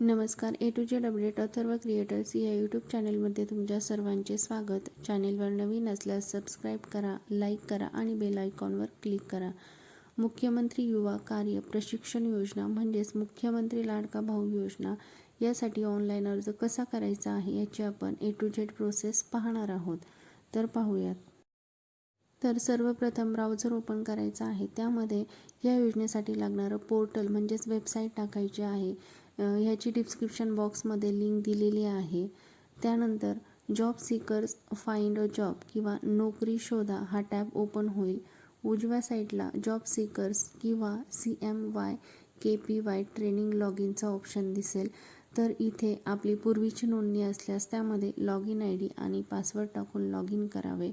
नमस्कार. A to Z update Atharva creators या YouTube चॅनलमध्ये तुमच्या सर्वांचे स्वागत. चॅनेलवर नवीन असल्यास सबस्क्राईब करा लाईक करा आणि बेल आयकॉनवर क्लिक करा. मुख्यमंत्री युवा कार्य प्रशिक्षण योजना म्हणजेच मुख्यमंत्री लाडका भाऊ योजना यासाठी ऑनलाईन अर्ज कसा करायचा आहे याची आपण ए टू जेड प्रोसेस पाहणार आहोत. तर पाहूयात. तर सर्वप्रथम ब्राउझर ओपन करायचा आहे. त्यामध्ये या योजनेसाठी लागणारं पोर्टल म्हणजेच वेबसाईट टाकायची आहे. ह्याची डिस्क्रिप्शन बॉक्समध्ये लिंक दिलेली आहे. त्यानंतर job seekers find a job किंवा नोकरी शोधा हा टॅब ओपन होईल. उजव्या साईडला जॉब सीकर्स किंवा C M Y K P Y training log इनचा option दिसेल. तर इथे आपली पूर्वीची नोंदणी असल्यास त्यामध्ये लॉग इन आय डी आणि पासवर्ड टाकून लॉग इन करावे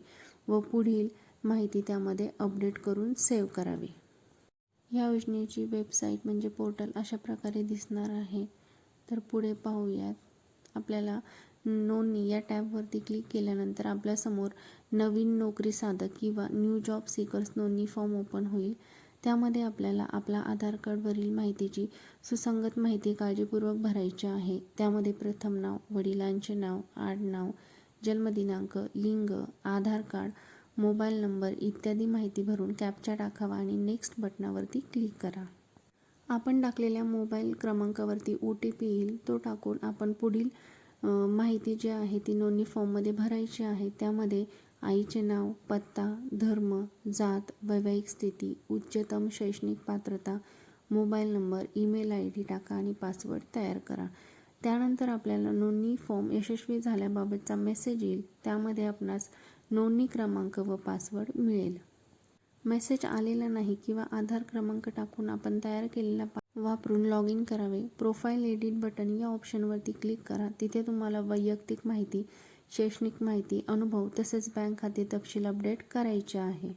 व पुढील माहिती त्यामध्ये अपडेट करून सेव्ह करावी. या योजनेची वेबसाईट म्हणजे पोर्टल अशा प्रकारे दिसणार आहे. तर पुढे पाहूयात. आपल्याला नोंदणी या टॅबवरती क्लिक केल्यानंतर आपल्यासमोर नवीन नोकरी साधक किंवा न्यू जॉब सीकर्स नोंदणी फॉर्म ओपन होईल. त्यामध्ये आपल्याला आपला आधार कार्डवरील माहितीची सुसंगत माहिती काळजीपूर्वक भरायची आहे. त्यामध्ये प्रथम नाव वडिलांचे नाव आडनाव जन्मदिनांक लिंग आधार कार्ड मोबाईल नंबर इत्यादी माहिती भरून कॅप्चा टाकावा आणि नेक्स्ट बटनावरती क्लिक करा. आपण टाकलेल्या मोबाईल क्रमांकावरती ओ टी पी येईल. तो टाकून आपण पुढील माहिती जी आहे ती नोंदणी फॉर्ममध्ये भरायची आहे. त्यामध्ये आईचे नाव पत्ता धर्म जात वैवाहिक स्थिती उच्चतम शैक्षणिक पात्रता mobile number email I D टाका आणि पासवर्ड तयार करा. त्यानंतर आपल्याला नोंदणी फॉर्म यशस्वी झाल्याबाबतचा मेसेज येईल. त्यामध्ये आपणास नोंदणी क्रमांक व पासवर्ड मिळेल. मेसेज आलेला नाही किंवा आधार क्रमांक टाकून आपण तयार केलेला पा वापरून लॉग इन करावे. प्रोफाईल एडिट बटन या ऑप्शनवरती क्लिक करा. तिथे तुम्हाला वैयक्तिक माहिती शैक्षणिक माहिती अनुभव तसेच बँक खाते तपशील अपडेट करायचे आहे.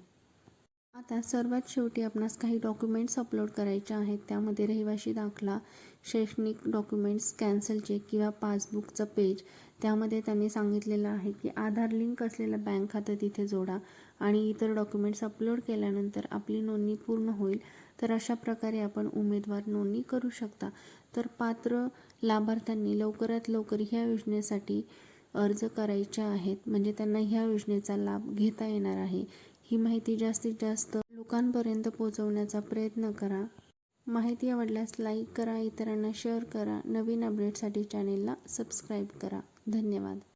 आता सर्वात शेवटी आपणास काही डॉक्युमेंट्स अपलोड करायचे आहेत. त्यामध्ये रहिवाशी दाखला शैक्षणिक डॉक्युमेंट्स कॅन्सल चेक किंवा पासबुकचं पेज त्यामध्ये त्यांनी सांगितलेलं आहे की आधार लिंक असलेलं बँक खातं तिथे जोडा आणि इतर डॉक्युमेंट्स अपलोड केल्यानंतर आपली नोंदणी पूर्ण होईल. तर अशा प्रकारे आपण उमेदवार नोंदणी करू शकता. तर पात्र लाभार्थ्यांनी लवकरात लवकर ह्या योजनेसाठी अर्ज करायचे आहेत. म्हणजे त्यांना ह्या योजनेचा लाभ घेता येणार आहे. ही माहिती जास्तीत जास्त लोकांपर्यंत पोहोचवण्याचा प्रयत्न करा. माहिती आवडल्यास लाईक करा इतरांना शेअर करा. नवीन अपडेटसाठी चॅनेलला सबस्क्राईब करा. धन्यवाद.